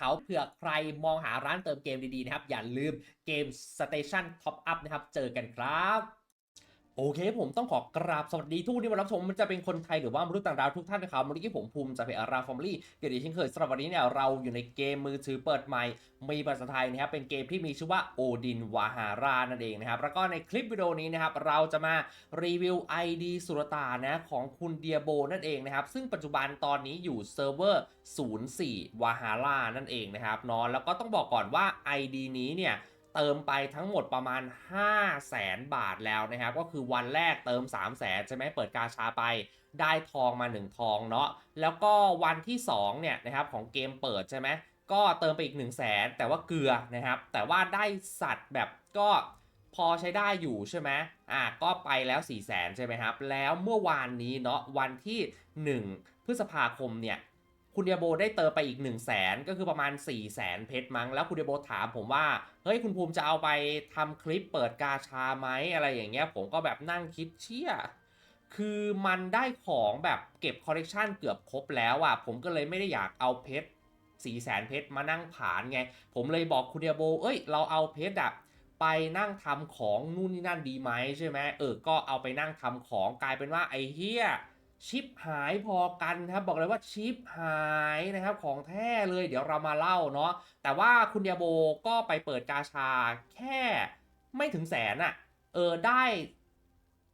เขาเผื่อใครมองหาร้านเติมเกมดีๆนะครับ อย่าลืมเกม Station Top Up นะครับ เจอกันครับ โอเคผมต้องขอกราบสวัสดีทุกที่มารับชมมันจะเป็นคนไทยหรือว่ามนุษย์ต่างดาวทุกท่านนะครับวันนี้ผมภูมิจากเพจอาราฟอร์มลี่เกียรติเช่นเคยสำหรับวันนี้เนี่ยเราอยู่ในเกมมือถือเปิดใหม่ มีภาษาไทยนะครับเป็นเกมที่มีชื่อว่าโอดินวาหารานั่นเองนะครับแล้วก็ในคลิปวิดีโอนี้นะครับเราจะมารีวิว ID สุรตานะของคุณเดียโบนั่นเองนะครับซึ่งปัจจุบันตอนนี้อยู่เซิร์ฟเวอร์ 04วาหารานั่นเองนะครับนาะแล้วก็ต้องบอกก่อนว่า ID นี้เนี่ย เติมไปทั้งหมดประมาณ 5 0 0แสนบาทแล้วนะครับ ก็คือวันแรกเติม 3 0 0แสนใช่ไหมเปิดกาชาไปได้ทองมา 1 ทองเนาะแล้วก็วันที่2เนี่ยนะครับของเกมเปิดใช่ไหมก็เติมไปอีก 1 0 0 0 0แสนแต่ว่าเกลือนะครับ แต่ว่าได้สัตว์แบบก็พอใช้ได้อยู่ใช่ไหมอะก็ไปแล้ว4 0 0แสนใช่ไหมครับ แล้วเมื่อวานนี้เนาะวันที่ 1 พฤษภาคมเนี่ย คุณเดียโบได้เติมไปอีก 1 0 0 0 0แสนก็คือประมาณ 4 0 0แสนเพชรมั้ง แล้วคุณเดียโบถามผมว่า เฮ้ยคุณภูมิจะเอาไปทำคลิปเปิดกาชาไหมอะไรอย่างเงี้ย ผมก็แบบนั่งคิดเชี่ยคือมันได้ของแบบเก็บคอลเลกชันเกือบครบแล้วอะ ผมก็เลยไม่ได้อยากเอาเพชร4 0 0แสนเพชรมานั่งผานไง ผมเลยบอกคุณเดียโบ เอ้ย เราเอาเพชรอะไปนั่งทำของนู่นนี่นั่นดีไหมใช่ไหมเออ ก็เอาไปนั่งทำของกลายเป็นว่าไอ้เฮีย ชิปหายพอกันครับบอกเลยว่าชิปหายนะครับของแท้เลยเดี๋ยวเรามาเล่าเนาะแต่ว่าคุณยาโบก็ไปเปิดกาชาแค่ไม่ถึงแสนอะเออได้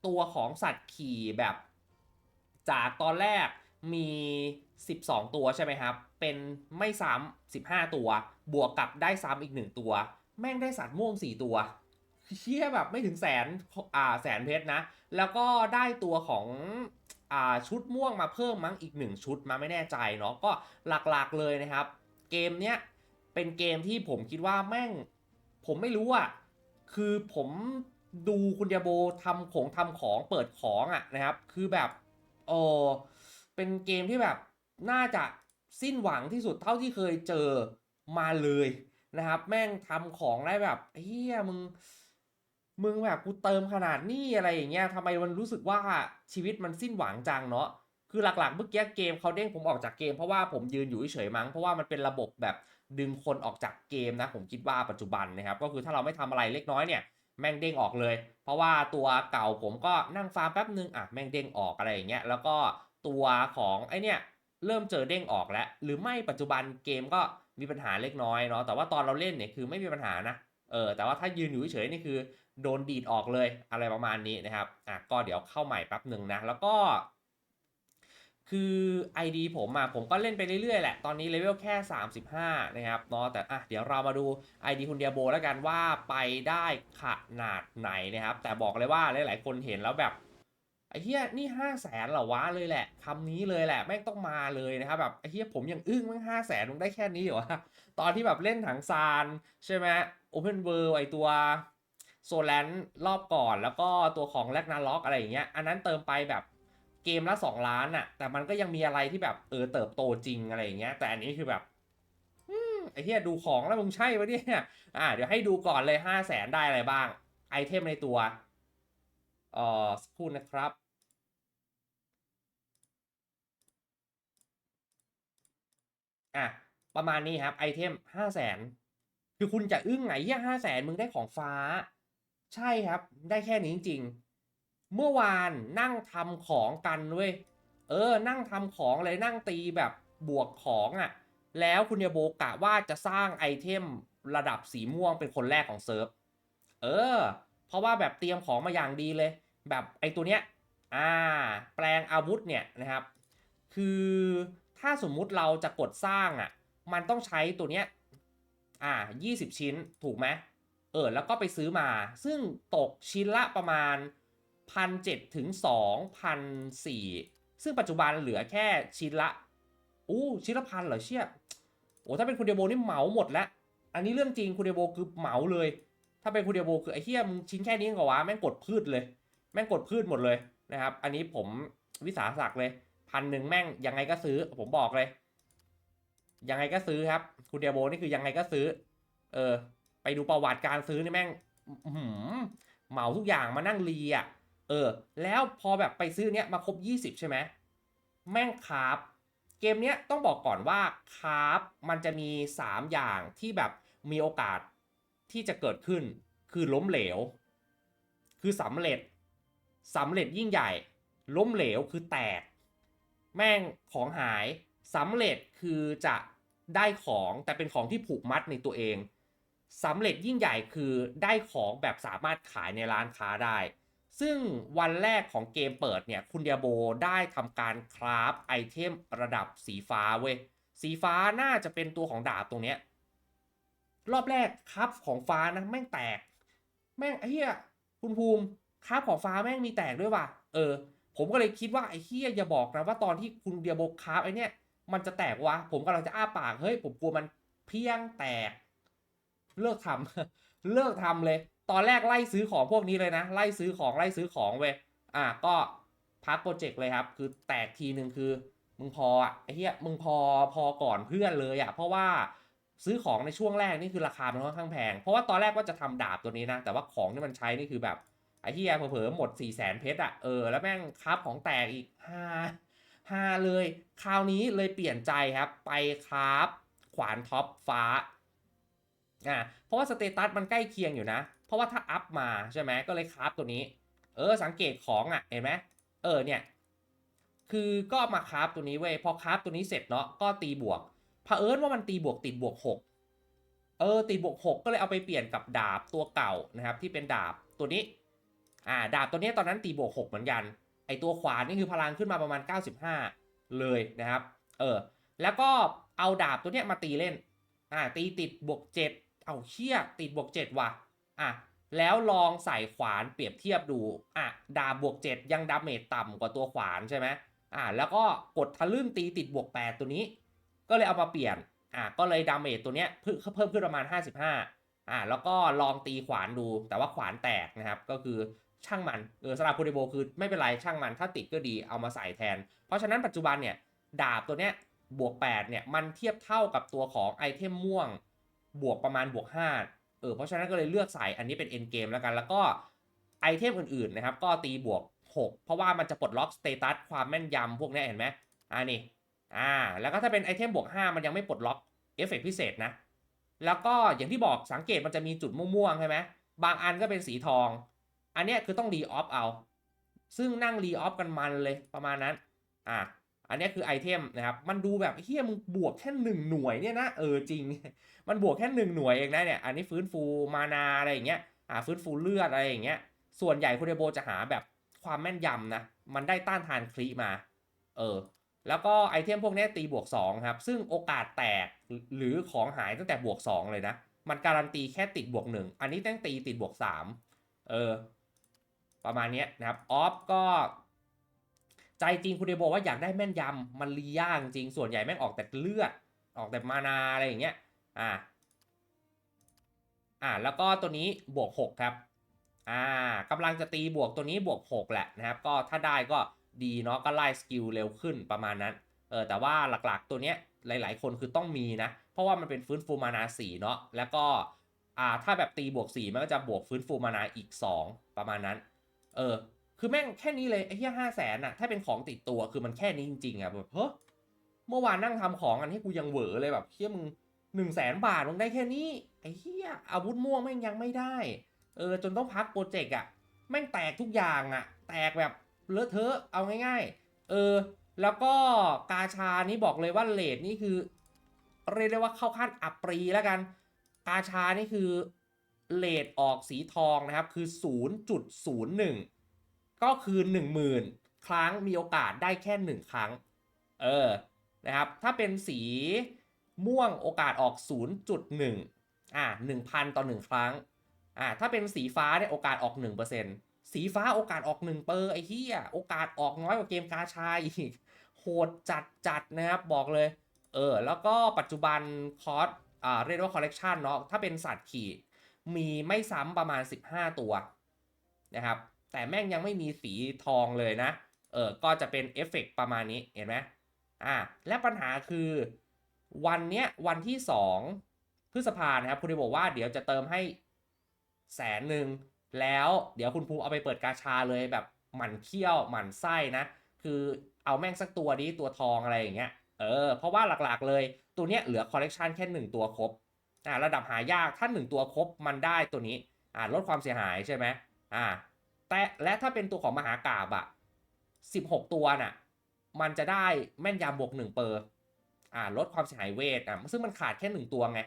ตัวของสัตว์ขี่แบบ จากตอนแรกมี 12 ตัวใช่ไหมครับ เป็นไม่ซ้ำ15 ตัว บวกกับได้ซ้ำอีก 1 ตัว แม่งได้สัตว์ม่วง 4 ตัวเชี่ยแบบไม่ถึงแสนอ่าแสนเพชรนะ แล้วก็ได้ตัวของ ชุดม่วงมาเพิ่มมั้งอีกหนึ่งชุดมาไม่แน่ใจเนาะก็หลักๆเลยนะครับ เกมเนี้ยเป็นเกมที่ผมคิดว่าแม่ง ผมไม่รู้อะ่ะคือผมดูคุณยาโบทำของทำของเปิดของอะ่ะนะครับ คือแบบโอเป็นเกมที่แบบน่าจะสิ้นหวังที่สุดเท่าที่เคยเจอมาเลยนะครับ แม่งทำของได้แบบเฮียมึง มึงแบบกูเติมขนาดนี้อะไรอย่างเงี้ยทำไมมันรู้สึกว่าชีวิตมันสิ้นหวังจังเนาะคือหลักๆเมื่อกี้เกมเขาเด้งผมออกจากเกมเพราะว่าผมยืนอยู่เฉยๆมั้งเพราะว่ามันเป็นระบบแบบดึงคนออกจากเกมนะผมคิดว่าปัจจุบันนะครับก็คือถ้าเราไม่ทำอะไรเล็กน้อยเนี่ยแม่งเด้งออกเลย เพราะว่าตัวเก่าผมก็นั่งฟาร์มแป๊บนึงอะแม่งเด้งออกอะไรอย่างเงี้ยแล้วก็ตัวของไอเนี่ยเริ่มเจอเด้งออกแล้ว หรือไม่ปัจจุบันเกมก็มีปัญหาเล็กน้อยเนาะแต่ว่าตอนเราเล่นเนี่ยคือไม่มีปัญหานะเออแต่ว่าถ้ายืนอยู่เฉยๆนี่คือ โดนดีดออกเลยอะไรประมาณนี้นะครับอะก็เดี๋ยวเข้าใหม่แป๊บหนึ่งนะแล้วก็ คือ ID ผมอะผมก็เล่นไปเรื่อยๆแหละ ตอนนี้เลเวลแค่ 35 นะครับเนาะแต่อะเดี๋ยวเรามาดู ID คุณเดียโบแล้วกันว่าไปได้ขนาดไหนนะครับ แต่บอกเลยว่าหลายๆคนเห็นแล้วแบบไอ้เฮียนี่5 0 0แสนเหรอวะเลยแหละคำนี้เลยแหละแม่งต้องมาเลยนะครับแบบไอ้เฮียผมยังอึ้งแม่งห้าแสนมึงได้แค่นี้เหรอวะตอนที่แบบเล่นถังซานใช่ไหม Open World ไอตัว โซแลนรอบก่อนแล้วก็ตัวของแลกนาล็อกอะไรอย่างเงี้ยอันนั้นเติมไปแบบเกมละ 2 ล้านอะแต่มันก็ยังมีอะไรที่แบบเออเติบโตจริงอะไรอย่างเงี้ยแต่อันนี้คือแบบไอ้เหี้ยดูของแล้วมึงใช่ปะเนี่ยอ่าเดี๋ยวให้ดูก่อนเลย 5 0 0แสนได้อะไรบ้าง ไอเทมในตัวเอ่อสักครู่นะครับอะประมาณนี้ครับไอเทม 5 0 0แสนคือคุณจะอึ้งไงเหี้ยห้าแสนมึงได้ของฟ้า ใช่ครับ ได้แค่นี้จริงๆ เมื่อวานนั่งทำของกันเว้ย เออ นั่งทำของเลยนั่งตีแบบบวกของอะ่ะ แล้วคุณยาโบกะว่าจะสร้างไอเทมระดับสีม่วงเป็นคนแรกของเซิร์ฟ เออ เพราะว่าแบบเตรียมของมาอย่างดีเลย แบบไอตัวเนี้ย อ่า แปลงอาวุธเนี่ยนะครับ คือถ้าสมมุติเราจะกดสร้างอะ มันต้องใช้ตัวเนี้ย อ่า 20 ชิ้น ถูกไหม เออแล้วก็ไปซื้อมา ซึ่งตกชิ้นละประมาณ 1,700ถึง2,400ซึ่งปัจจุบันเหลือแค่ชิ้นละอู้ชิ้นละพันเหรอเชี่ยโอ้ถ้าเป็นคุณเดโบนี่เหมาหมดแล้ว อันนี้เรื่องจริงคุณเดโบคือเหมาเลย ถ้าเป็นคุณเดโบคือไอ้เหี้ยมึงชิ้นแค่นี้ก็วะแม่งกดพืชเลย แม่งกดพืชหมดเลยนะครับ อันนี้ผมวิสาสะเลยพันหนึ่งแม่งยังไงก็ซื้อ ผมบอกเลย ยังไงก็ซื้อครับ คุณเดียโบนี่คือยังไงก็ซื้อ เออ ไปดูประวัติการซื้อนี่แม่งหือเหมาทุกอย่างมานั่งรีอะ เออ แล้วพอแบบไปซื้อเนี้ยมาครบ 20 ใช่ไหมแม่งคาร์บเกมเนี้ยต้องบอกก่อนว่าคาร์บมันจะมี 3 อย่างที่แบบมีโอกาสที่จะเกิดขึ้น คือล้มเหลว คือสำเร็จสำเร็จยิ่งใหญ่ ล้มเหลวคือแตก แม่งของหายสำเร็จคือจะได้ของแต่เป็นของที่ผูกมัดในตัวเอง สำเร็จยิ่งใหญ่คือได้ของแบบสามารถขายในร้านค้าได้ ซึ่งวันแรกของเกมเปิดเนี่ย คุณเดียโบได้ทำการคราฟไอเทมระดับสีฟ้าเว้ย สีฟ้าน่าจะเป็นตัวของดาบตรงเนี้ย รอบแรกครับของฟ้านะแม่งแตก แม่งไอ้เหี้ยคุณภูมิครับของฟ้าแม่งมีแตกด้วยว่ะ เออ ผมก็เลยคิดว่าไอ้เหี้ยอย่าบอกนะว่าตอนที่คุณเดียโบคราฟไอเนี่ยมันจะแตกวะ ผมกำลังจะอ้าปาก เฮ้ย ผมกลัวมันเพี้ยงแตก เลิกทำเลิกทำเลย ตอนแรกไล่ซื้อของพวกนี้เลยนะ ไล่ซื้อของไล่ซื้อของเว้ยอะก็พักโปรเจกต์เลยครับ คือแตกทีหนึ่งคือมึงพออะไอ้เหี้ยมึงพอพอก่อนเพื่อนเลยอะเพราะว่าซื้อของในช่วงแรกนี่คือราคามันค่อนข้างแพง เพราะว่าตอนแรกว่าจะทำดาบตัวนี้นะ แต่ว่าของที่มันใช้นี่คือแบบไอ้เหี้ยเผลอๆหมด4ี่แสนเพชรอะเออแล้วแม่งครับของแตกอีกห้าฮาเลย คราวนี้เลยเปลี่ยนใจครับ ไปคราฟขวานท็อปฟ้า อ่าเพราะว่าสเตตัสมันใกล้เคียงอยู่นะ เพราะว่าถ้าอัพมาใช่ไหมก็เลยคราฟตัวนี้ เออสังเกตของอะเห็นไหมเออเนี่ยคือก็มาคราฟตัวนี้เว้ยพอคราฟตัวนี้เสร็จเนาะก็ตีบวกเผอิญว่ามันตีบวกติดบวก 6 เออติดบวก 6 ก็เลยเอาไปเปลี่ยนกับดาบตัวเก่านะครับที่เป็นดาบตัวนี้อ่าดาบตัวนี้ตอนนั้นตีบวก 6 เหมือนกัน ไอตัวขวานนี่คือพลังขึ้นมาประมาณ 95 เลยนะครับ เออ แล้วก็เอาดาบตัวเนี้ยมาตีเล่น อ่า ตีติดบวก 7 เอาเชี่ยติดบวก7ว่ะอะแล้วลองใส่ขวานเปรียบเทียบดูอะดาบบวก7ยังดาเมจต่ำกว่าตัวขวานใช่ไหมอ่าแล้วก็กดทะลึ่งตีติดบวก8ตัวนี้ ก็เลยเอามาเปลี่ยนอะก็เลยดาเมจตัวเนี้ยเพิ่มขึ้นประมาณ 55อ่าแล้วก็ลองตีขวานดูแต่ว่าขวานแตกนะครับก็คือช่างมันเออสำหรับคูเดโบคือไม่เป็นไรช่างมันถ้าติดก็ดีเอามาใส่แทน เพราะฉะนั้นปัจจุบันเนี่ยดาบตัวเนี้ยบวก8เนี่ยมันเทียบเท่ากับตัวของไอเทมม่วง บวกประมาณบวก5เออเพราะฉะนั้นก็เลยเลือกใส่อันนี้เป็นเอ็นเกมแล้วกัน แล้วก็ไอเทมอื่นๆนะครับก็ตีบวก 6 เพราะว่ามันจะปลดล็อกสเตตัสความแม่นยำพวกนี้เห็นไหมอ่านี่อ่าแล้วก็ถ้าเป็นไอเทมบวก 5 มันยังไม่ปลดล็อกเอฟเฟกพิเศษนะ แล้วก็อย่างที่บอกสังเกตมันจะมีจุดม่วงๆใช่ไหมบางอันก็เป็นสีทอง อันเนี้ยคือต้องรีออฟเอา ซึ่งนั่งรีออฟกันมันเลยประมาณนั้นอะ อันนี้คือไอเทมนะครับ มันดูแบบเฮียมึงบวกแค่หนึ่งหน่วยเนี่ยนะเออจริง มันบวกแค่หนึ่งหน่วยเองนะเนี่ย อันนี้ฟื้นฟูมานาอะไรอย่างเงี้ย อ่าฟื้นฟูเลือดอะไรอย่างเงี้ย ส่วนใหญ่คุณเดโบจะหาแบบความแม่นยำนะ มันได้ต้านทานคลีมา เออ แล้วก็ไอเทมพวกนี้ตีบวก2ครับ ซึ่งโอกาสแตกหรือของหายตั้งแต่บวก 2 เลยนะ มันการันตีแค่ติดบวก 1 อันนี้ตั้งตีติดบวก 3 เออ ประมาณนี้นะครับ ออฟก็ ใจจริงคุณเดโบว่าอยากได้แม่นยำมันรียากจริงส่วนใหญ่แม่งออกแต่เลือด ออกแต่มานาอะไรอย่างเงี้ยอ่าอ่าแล้วก็ตัวนี้บวก 6 ครับอ่ากำลังจะตีบวกตัวนี้บวก 6 แหละนะครับก็ถ้าได้ก็ดีเนาะก็ไล่สกิลเร็วขึ้นประมาณนั้นเออแต่ว่าหลักๆตัวเนี้ยหลาย ๆ คนคือต้องมีนะ เพราะว่ามันเป็นฟื้นฟูมานา4เนาะแล้วก็อ่าถ้าแบบตีบวก 4 มันก็จะบวกฟื้นฟูมานาอีก 2 ประมาณนั้น เออ คือแม่งแค่นี้เลยไอ้เหี้ยห้าแสนอะถ้าเป็นของติดตัวคือมันแค่นี้จริงๆอะแบบเฮ้ยเมื่อวานนั่งทำของอันให้กูยังเหวอเลยแบบเฮียมึงหนึ่งแสนบาทมึงได้แค่นี้ไอ้เฮียอาวุธม่วงแม่งยังไม่ได้ เออจนต้องพักโปรเจกต์อะแม่งแตกทุกอย่างอะแตกแบบเลอะเทอะเอาง่าย ๆ เออ แล้วก็กาชานี่บอกเลยว่าเลทนี่คือ เรียกได้ว่าเข้าขั้นอัปรีแล้วกัน กาชานี่คือเลทออกสีทองนะครับคือ 0.01 ก็คือ10,000 ครั้งมีโอกาสได้แค่ 1 ครั้ง เออ นะครับ ถ้าเป็นสีม่วงโอกาสออก 0.1 อ่า1,000 ต่อ 1 ครั้ง อ่า ถ้าเป็นสีฟ้าเนี่ยโอกาสออก 1%สีฟ้าโอกาสออก1เปอร์ไอ้เหี้ยโอกาสออกน้อยกว่าเกมกาชาอีก โหดจัดจัดนะครับ บอกเลย เออ แล้วก็ปัจจุบันคอร์สอ่าเรียกว่าคอลเลกชันเนาะ ถ้าเป็นสัตว์ขี่ มีไม่ซ้ำประมาณ 15 ตัวนะครับ แต่แม่งยังไม่มีสีทองเลยนะ เออ ก็จะเป็นเอฟเฟกต์ประมาณนี้ เห็นไหมอ่า และปัญหาคือวันเนี้ยวันที่ 2 พฤษภานะครับ คุณได้บอกว่าเดี๋ยวจะเติมให้แสนหนึ่ง แล้วเดี๋ยวคุณภูมิเอาไปเปิดกาชาเลยแบบหมั่นเคี้ยวหมั่นไส้นะ คือเอาแม่งสักตัวนี้ตัวทองอะไรอย่างเงี้ย เออ เพราะว่าหลักๆเลยตัวเนี้ยเหลือคอลเลกชันแค่ 1 ตัวครบ อ่า ระดับหายากถ้า1ตัวครบมันได้ตัวนี้ อ่าลดความเสียหายใช่ไหมอ่า แต่และถ้าเป็นตัวของมหากาบอะ16ตัวน่ะ มันจะได้แม่นยำบวก1เปอร์อ่าลดความเสียหายเวทอะซึ่งมันขาดแค่1ตัวไง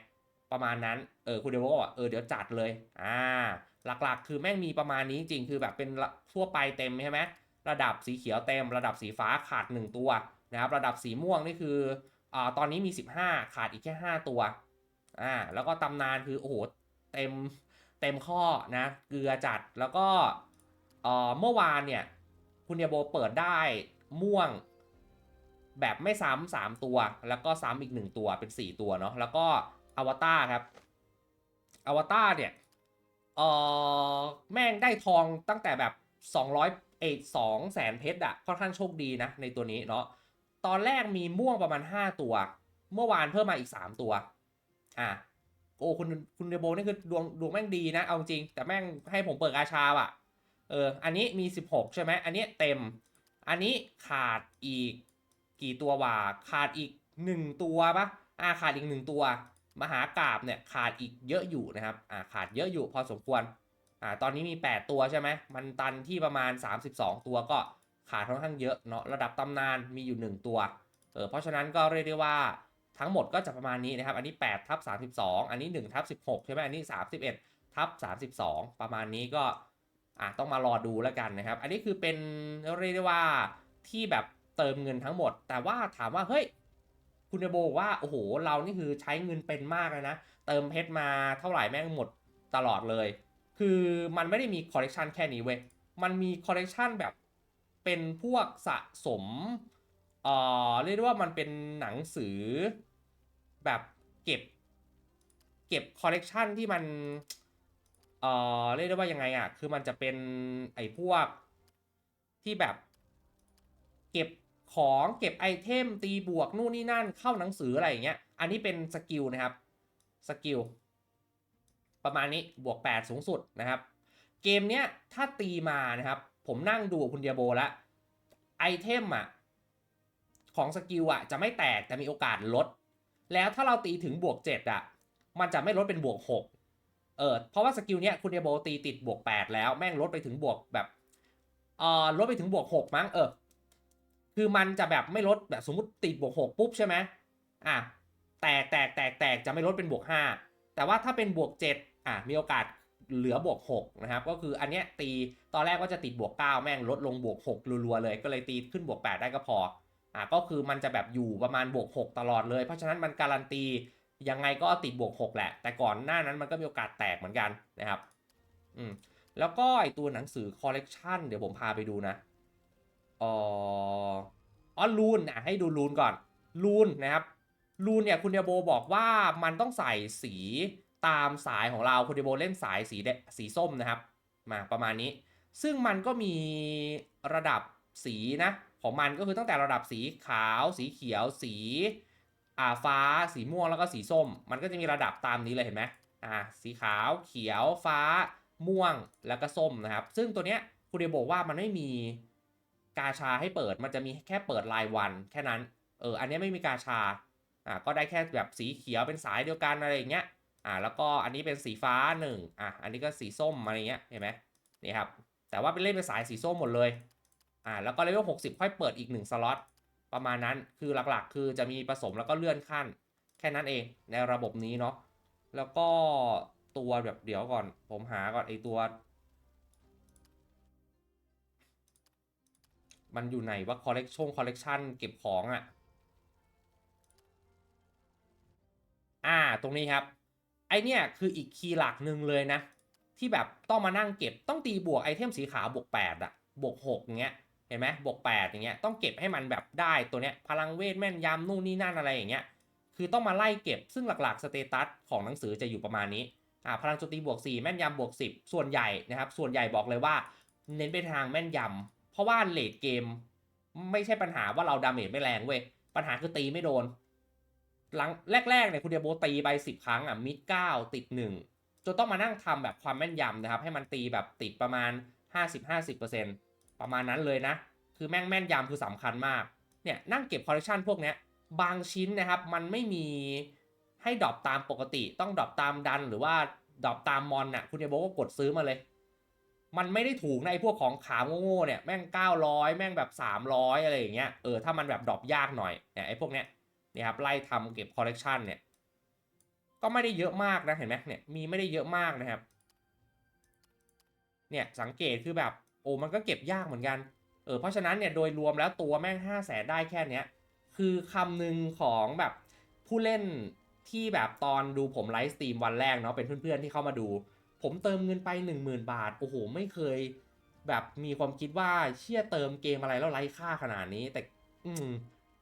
ประมาณนั้น เออคุณเดวบอกว่าเออเดี๋ยวจัดเลยอ่าหลักๆ คือแม่งมีประมาณนี้จริงคือแบบเป็นทั่วไปเต็มใช่ไหมระดับสีเขียวเต็ม ระดับสีฟ้าขาด 1 ตัวนะครับระดับสีม่วงนี่คืออ่าตอนนี้มี 15 ขาดอีกแค่ 5 ตัวอ่าแล้วก็ตำนานคือโอ้โหเต็มเต็มข้อนะเกลือจัดแล้วก็ เมื่อวานเนี่ย คุณเดียโบเปิดได้ม่วงแบบไม่ซ้ำสามตัว แล้วก็ซ้ำอีกหนึ่งตัวเป็น4ตัวเนาะแล้วก็อวตารครับอวตารเนี่ยเออแม่งได้ทองตั้งแต่แบบ 200เอยสองแสนเพชรอะค่อนข้างโชคดีนะในตัวนี้เนาะตอนแรกมีม่วงประมาณ 5 ตัว เมื่อวานเพิ่มมาอีก 3 ตัวอะโอ้คุณคุณเดโบนี่คือดวงดวงแม่งดีนะ เอาจริง แต่แม่งให้ผมเปิดกาชาว่ะ เออ อันนี้มี 16 ใช่ไหม อันนี้เต็ม อันนี้ขาดอีกกี่ตัววะขาดอีก 1 ตัวปะอ่าขาดอีก 1 ตัว มหากราบเนี่ยขาดอีกเยอะอยู่นะครับ อ่าขาดเยอะอยู่พอสมควร อ่า ตอนนี้มี 8 ตัวใช่ไหม มันตันที่ประมาณ 32 ตัวก็ขาดค่อนข้างเยอะเนาะ ระดับตำนานมีอยู่ 1 ตัว เออ เพราะฉะนั้นก็เรียกได้ว่าทั้งหมดก็จะประมาณนี้นะครับ อันนี้8ทับ32 อันนี้1ทับ16 ใช่ไหมอันนี้ 31ทับ32 ประมาณนี้ก็ อะต้องมารอดูแล้วกันนะครับ อันนี้คือเป็นเรียกได้ว่าที่แบบเติมเงินทั้งหมด แต่ว่าถามว่าเฮ้ยคุณโบอกว่าโอ้โหเรานี่คือใช้เงินเป็นมากเลยนะ เติมเพชรมาเท่าไหร่แม่งหมดตลอดเลย คือมันไม่ได้มีคอลเลกชันแค่นี้เว้ยมันมีคอลเลกชันแบบเป็นพวกสะสมเอ่อเรียกได้ว่ามันเป็นหนังสือแบบเก็บ เก็บคอลเลกชันที่มัน เอ่อเรียกได้ว่ายังไงอะ คือมันจะเป็นไอ้พวกที่แบบ เก็บของเก็บไอเทมตีบวกนู่นนี่นั่นเข้าหนังสืออะไรอย่างเงี้ย อันนี้เป็นสกิลนะครับสกิลประมาณนี้บวก 8 สูงสุดนะครับ เกมเนี้ยถ้าตีมานะครับ ผมนั่งดูคุณเดียโบล้วไอเทมอะของสกิลอะจะไม่แตกแต่มีโอกาสลด แล้วถ้าเราตีถึงบวก 7 อะ มันจะไม่ลดเป็นบวก 6 เออเพราะว่าสกิลเนี้ยคุณเดียโบตีติดบวก 8 แล้วแม่งลดไปถึงบวกแบบเออลดไปถึงบวก 6 มั้งเออคือมันจะแบบไม่ลดแบบสมมติติดบวก 6 ปุ๊บใช่ไหมอะแตกแตกแตกแตกจะไม่ลดเป็นบวก 5 แต่ว่าถ้าเป็นบวก 7 อะมีโอกาสเหลือบวก 6 นะครับ ก็คืออันเนี้ยตีตอนแรกว่าจะติดบวก 9 แม่งลดลงบวก 6 รัวๆเลย ก็เลยตีขึ้นบวก 8 ได้ก็พออะก็คือมันจะแบบอยู่ประมาณบวก 6 ตลอดเลย เพราะฉะนั้นมันการันตี ยังไงก็ติดบวก 6 แหละ แต่ก่อนหน้านั้นมันก็มีโอกาสแตกเหมือนกันนะครับอืมแล้วก็ไอตัวหนังสือคอลเลกชันเดี๋ยวผมพาไปดูนะอ๋ออ๋อลูนอะให้ดูลูนก่อนลูนนะครับลูนเนี่ยคุณเดียโบบอกว่ามันต้องใส่สีตามสายของเราคุณเดียโบเล่นสายสีสีส้มนะครับ มาประมาณนี้ ซึ่งมันก็มีระดับสีนะ ของมันก็คือตั้งแต่ระดับสีขาว สีเขียวสี อ่าฟ้าสีม่วงแล้วก็สีส้ม มันก็จะมีระดับตามนี้เลยเห็นไหมอ่าสีขาวเขียวฟ้า ม่วงแล้วก็ส้มนะครับ ซึ่งตัวเนี้ยคุณเดบอกว่ามันไม่มีกาชาให้เปิดมันจะมีแค่เปิดรายวันแค่นั้นเอออันนี้ไม่มีกาชาอ่าก็ได้แค่แบบสีเขียวเป็นสายเดียวกันอะไรอย่างเงี้ยอ่าแล้วก็อันนี้เป็นสีฟ้าหนึ่งอะอันนี้ก็สีส้มอะไรเงี้ยเห็นไหมนี่ครับแต่ว่าเป็นเล่นเป็นสายสีส้มหมดเลยอ่าแล้วก็เลเวล60 ค่อยเปิดอีก 1 สล็อต ประมาณนั้นคือหลักๆ คือจะมีผสมแล้วก็เลื่อนขั้น แค่นั้นเองในระบบนี้เนาะแล้วก็ตัวแบบเดี๋ยวก่อน ผมหาก่อนไอตัว มันอยู่ไหนว่าคอลเลกชันคอลเลกชันเก็บของอะ่ะอ่าตรงนี้ครับ ไอเนี่ยคืออีกคีย์หลักหนึ่งเลยนะ ที่แบบต้องมานั่งเก็บต้องตีบวกไอเทมสีขาวบวก8อะบวก6เงี้ย เห็นไหมบวก8อย่างเงี้ยต้องเก็บให้มันแบบได้ตัวเนี้ยพลังเวทแม่นยำนู่นนี่นั่นอะไรอย่างเงี้ยคือต้องมาไล่เก็บซึ่งหลักๆสเตตัสของหนังสือจะอยู่ประมาณนี้อ่าพลังโจมตีบวก 4 แม่นยำบวก 10 ส่วนใหญ่นะครับส่วนใหญ่บอกเลยว่า เน้นไปทางแม่นยำเพราะว่าเลดเกม ไม่ใช่ปัญหาว่าเราดาเมจไม่แรงเว้ยปัญหาคือตีไม่โดน หลังแรกๆเนี่ยคุณเดียโบตีไป 10 ครั้งอะมิด9ติด 1จนต้องมานั่งทำแบบความแม่นยำนะครับให้มันตีแบบติดประมาณ 50-50% ประมาณนั้นเลยนะ คือแม่งแม่นยำคือสำคัญมาก เนี่ยนั่งเก็บคอลเลคชันพวกเนี้ยบางชิ้นนะครับ มันไม่มีให้ดรอปตามปกติ ต้องดรอปตามดันหรือว่าดรอปตามมอนน่ะ คุณเดโบก็กดซื้อมาเลย มันไม่ได้ถูกในไอ้พวกของขาวโง่ๆเนี่ย แม่ง 900 แม่งแบบ 300 อะไรอย่างเงี้ย เออ ถ้ามันแบบดรอปยากหน่อย เนี่ยไอ้พวกเนี้ยนี่ครับไล่ทำเก็บคอลเลกชันเนี่ย ก็ไม่ได้เยอะมากนะ เห็นไหมเนี่ย มีไม่ได้เยอะมากนะครับ เนี่ยสังเกตคือแบบ โอ้มันก็เก็บยากเหมือนกันเออเพราะฉะนั้นเนี่ยโดยรวมแล้วตัวแม่ง5 0 0แสนได้แค่เนี้ยคือคำหนึ่งของแบบผู้เล่นที่แบบตอนดูผมไลฟ์สตรีมวันแรกเนาะเป็นเพื่อนๆที่เข้ามาดู ผมเติมเงินไป 10,000 บาท โอ้โห ไม่เคย แบบมีความคิดว่าเชี่ยเติมเกมอะไรแล้วไร้ค่าขนาดนี้ แต่ อืม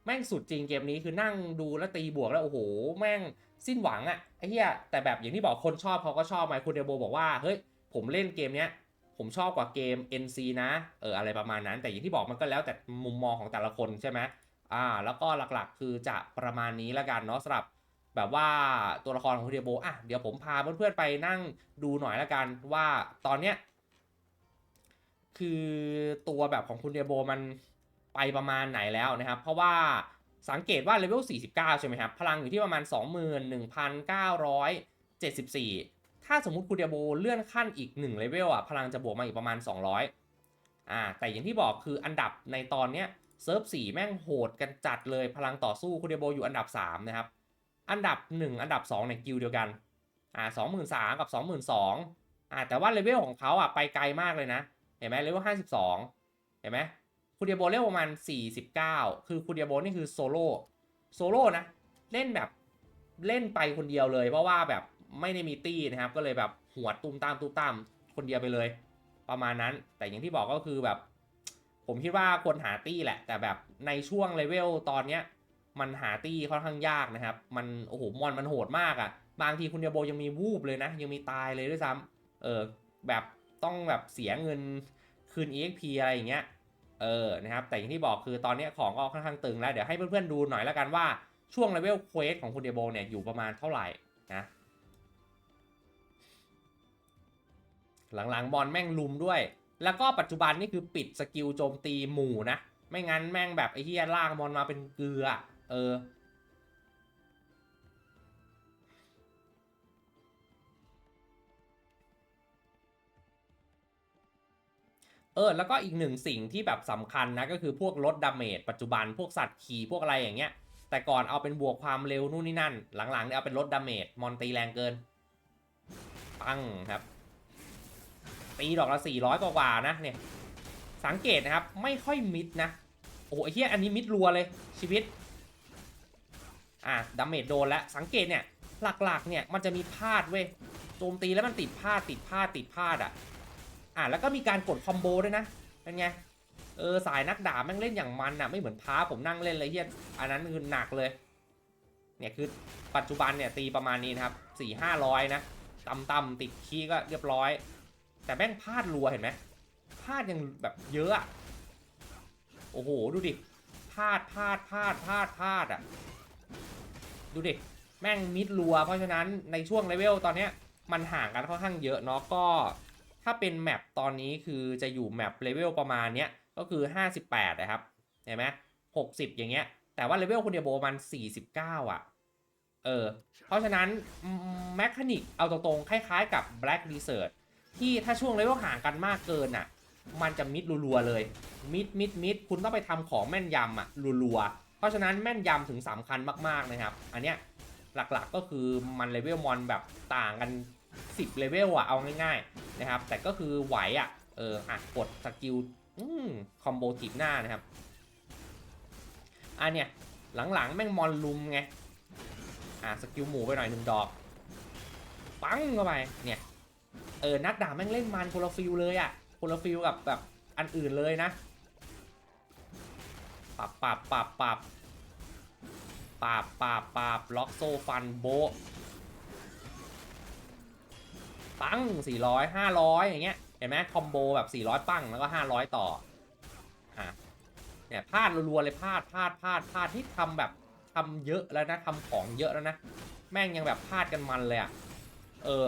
แม่งสุดจริงเกมนี้คือนั่งดูแล้วตีบวกแล้วโอ้โห แม่งสิ้นหวังอะไอ้เหี้ยแต่แบบอย่างที่บอกคนชอบเขาก็ชอบไหมคุณเดโบบอกว่าเฮ้ยผมเล่นเกมเนี้ย ผมชอบกว่าเกม NC นะเอออะไรประมาณนั้น แต่อย่างที่บอกมันก็แล้วแต่มุมมองของแต่ละคนใช่ไหมอ่าแล้วก็หลักๆ คือจะประมาณนี้ละกันเนาะสำหรับแบบว่าตัวละครของคุณเดียโบอะเดี๋ยวผมพาเพื่อนๆไปนั่งดูหน่อยละกันว่าตอนเนี้ยคือตัวแบบของคุณเดียโบมันไปประมาณไหนแล้วนะครับ เพราะว่าสังเกตว่าเลเวล49 ใช่ไหมครับ พลังอยู่ที่ประมาณ 21,974 ถ้าสมมติคุณเดียโบเลื่อนขั้นอีก1เลเวลอะพลังจะบวกมาอีกประมาณ 200อ่าแต่อย่างที่บอกคืออันดับในตอนเนี้ยเซิร์ฟสี่แม่งโหดกันจัดเลยพลังต่อสู้คุณเดียโบอยู่อันดับ 3 นะครับ อันดับ 1 อันดับ2ในกิลเดียวกันอ่าสองหมื่นสามกับสองหมื่นสองอ่าแต่ว่าเลเวลของเขาอะไปไกลมากเลยนะ เห็นไหมเลเวลห้าสิบสองเห็นไหมคุณเดียโบเลเวลประมาณสี่สิบเก้าคือคุณเดียโบนี่คือโซโล่โซโล่นะ เล่นแบบเล่นไปคนเดียวเลยเพราะว่าแบบ ไม่ได้มีตี้นะครับ ก็เลยแบบหัวตุ้มตามตุ้มตามคนเดียวไปเลย ประมาณนั้น แต่อย่างที่บอกก็คือแบบ ผมคิดว่าควรหาตี้แหละ แต่แบบในช่วงเลเวลตอนเนี้ย มันหาตี้ค่อนข้างยากนะครับ มันโอ้โหมอนมันโหดมากอะ่ะ บางทีคุณเดียโบยังมีวูบเลยนะ ยังมีตายเลยด้วยซ้ำเออแบบต้องแบบเสียเงินคืน EXP อะไรอย่างเงี้ยเออ นะครับ แต่อย่างที่บอกคือตอนนี้ของก็ค่อนข้างตึงแล้ว เดี๋ยวให้เพื่อนๆดูหน่อยแล้วกันว่าช่วงเลเวลเควสของคุณเดียโบเนี่ยอยู่ประมาณเท่าไหร่นะ หลังๆบอลแม่งลุมด้วย แล้วก็ปัจจุบันนี่คือปิดสกิลโจมตีหมู่นะ ไม่งั้นแม่งแบบไอ้เฮียล่างมอนมาเป็นเกลือ เออเออแล้วก็อีกหนึ่งสิ่งที่แบบสำคัญนะก็คือพวกลดดาเมจปัจจุบันพวกสัตว์ขี่พวกอะไรอย่างเงี้ย แต่ก่อนเอาเป็นบวกความเร็วนู่นนี่นั่น หลังๆเนี่ยเอาเป็นลดดาเมจมอนตีแรงเกิน ปังครับ ตีดอกละ400กว่าๆนะเนี่ยสังเกตนะครับไม่ค่อยมิดนะโอ้โหเหี้ยอันนี้มิดรัวเลยชีวิตอะดาเมจโดนแล้วสังเกตเนี่ยหลักๆเนี่ยมันจะมีพลาดเว้ยโจมตีแล้วมันติดพลาดติดพลาดติดพลาดอะอะแล้วก็มีการกดคอมโบด้วยนะเป็นไงเออสายนักดาบแม่งเล่นอย่างมันอะไม่เหมือนพ้าผมนั่งเล่นเลยเฮียอันนั้นคือหนักเลยเนี่ยคือปัจจุบันเนี่ยตีประมาณนี้นะครับสี่ห้าร้อยนะต่ำๆติดคีย์ก็เรียบร้อย แต่แม่งพลาดรัวเห็นไหมพลาดยังแบบเยอะอะโอ้โหดูดิพลาดพลาดพลาดพลาดพลาดอะดูดิแม่งมิดรัว เพราะฉะนั้นในช่วงเลเวลตอนเนี้ยมันห่างกันค่อนข้างเยอะเนาะก็ ถ้าเป็นแมปตอนนี้คือจะอยู่แมปเลเวลประมาณเนี้ยก็คือ 58 นะครับ เห็นไหม60อย่างเงี้ย แต่ว่าเลเวลคุณเดียวโบมัน 49 อะ เออ เพราะฉะนั้นแมคานิกเอาตรงๆ คล้ายๆกับ Black Desert ที่ถ้าช่วงเลเวลห่างกันมากเกินอะ มันจะมิดรัวๆเลย มิดมิดมิดคุณต้องไปทำของแม่นยำอะรัวๆเพราะฉะนั้นแม่นยำถึงสำคัญมากๆนะครับ อันเนี้ยหลักๆก็คือมันเลเวลมอนแบบต่างกัน 10เลเวลอะเอาง่ายๆนะครับ แต่ก็คือไหวอะเอออะกดสกิลอืมคอมโบจีบหน้านะครับอันเนี้ยหลังๆแม่งมอนลุมไงอะสกิลหมูไปหน่อยหนึ่งดอก ปังเข้าไปเนี่ย เออนักด่าแม่งเล่นมันคนละฟิลเลยอะคนละฟิลกับแบบอันอื่นเลยนะปับปับปับปับปับปับปับล็อกโซฟันโบปัง400 500 อย่างเงี้ย เห็นไหมคอมโบแบบ 400 ปังแล้วก็ 500 ต่อ อะ เนี่ยพลาดรัวๆเลยพลาดพลาดพลาดพลาดที่ทำแบบทำเยอะแล้วนะทำของเยอะแล้วนะ แม่งยังแบบพลาดกันมันเลยอะ เออ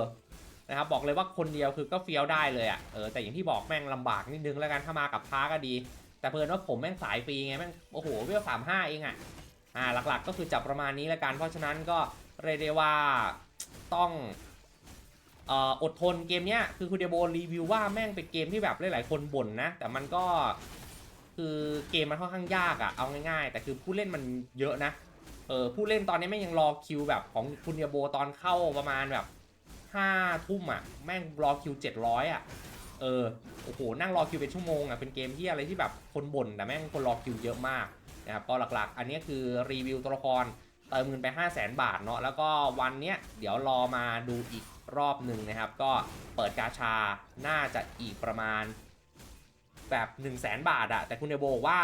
นะครับบอกเลยว่าคนเดียวคือก็เฟี้ยวได้เลยอะเออแต่อย่างที่บอกแม่งลำบากนิดนึงแล้วกันถ้ามากับพาก็ดี แต่เพิ่นว่าผมแม่งสายฟรีไงแม่งโอ้โหเวลสามห้าเองอะอ่าหลักๆก็คือจับประมาณนี้แล้วกัน เพราะฉะนั้นก็เรียกได้ว่าต้องเอ่ออดทนเกมเนี้ยคือคุณเดโบรีวิวว่าแม่งเป็นเกมที่แบบหลายๆคนบ่นนะ แต่มันก็คือเกมมันค่อนข้างยากอะเอาง่ายๆ แต่คือผู้เล่นมันเยอะนะเออผู้เล่นตอนนี้แม่งยังรอคิวแบบของคุณเดโบตอนเข้าประมาณแบบ ห้าทุ่มอะ แม่งรอคิวเจ็ดร้อยอะ เออ โอ้โห นั่งรอคิวเป็นชั่วโมงอะ เป็นเกมที่อะไรที่แบบคนบ่นแต่แม่งคนรอคิวเยอะมากนะครับ ก็หลักๆ อันนี้คือรีวิวตัวละครเติมเงินไป 5 0 0แสนบาทเนาะ แล้วก็วันเนี้ยเดี๋ยวรอมาดูอีกรอบหนึ่งนะครับ ก็เปิดกาชา น่าจะอีกประมาณแบบ 1 0 0 0 0แสนบาทอะแต่คุณเดโบว่า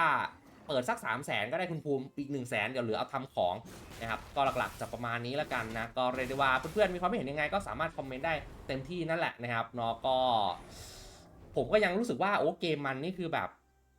เปิดสัก 3 0 0แสนก็ได้คุณภูมิอีก 1 0 0 0 0แสนเดี๋ยวเหลือเอาทำของนะครับก็หลักๆจะประมาณนี้ละกันนะก็เรียกได้ว่าเพื่อนๆมีความเห็นยังไงก็สามารถคอมเมนต์ได้เต็มที่นั่นแหละนะครับเนาะก็ ผมก็ยังรู้สึกว่าโอ้เกมมันนี่คือแบบ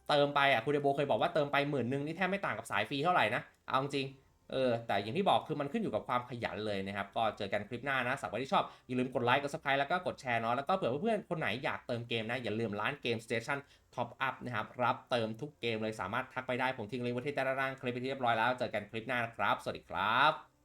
เติมไปอะคุณเดโบเคยบอกว่าเติมไปหมื่นหนึ่งนี่แทบไม่ต่างกับสายฟรีเท่าไหร่นะเอาจริง เออแต่อย่างที่บอกคือมันขึ้นอยู่กับความขยันเลยนะครับ ก็เจอกันคลิปหน้านะสักวันที่ชอบ อย่าลืมกดไลค์กดซับสไครต์แล้วก็กดแชร์เนาะแล้วก็เผื่อเพื่อนๆคนไหนอยากเติมเกมนะ อย่าลืมร้านเกมสเตชันท็อปอัพนะครับ รับเติมทุกเกมเลยสามารถทักไปได้ผมทิ้งลิงก์ไว้ที่ใต้ด้านล่างคลิปไปที่เรียบร้อยแล้วเจอกันคลิปหน้านะครับ สวัสดีครับ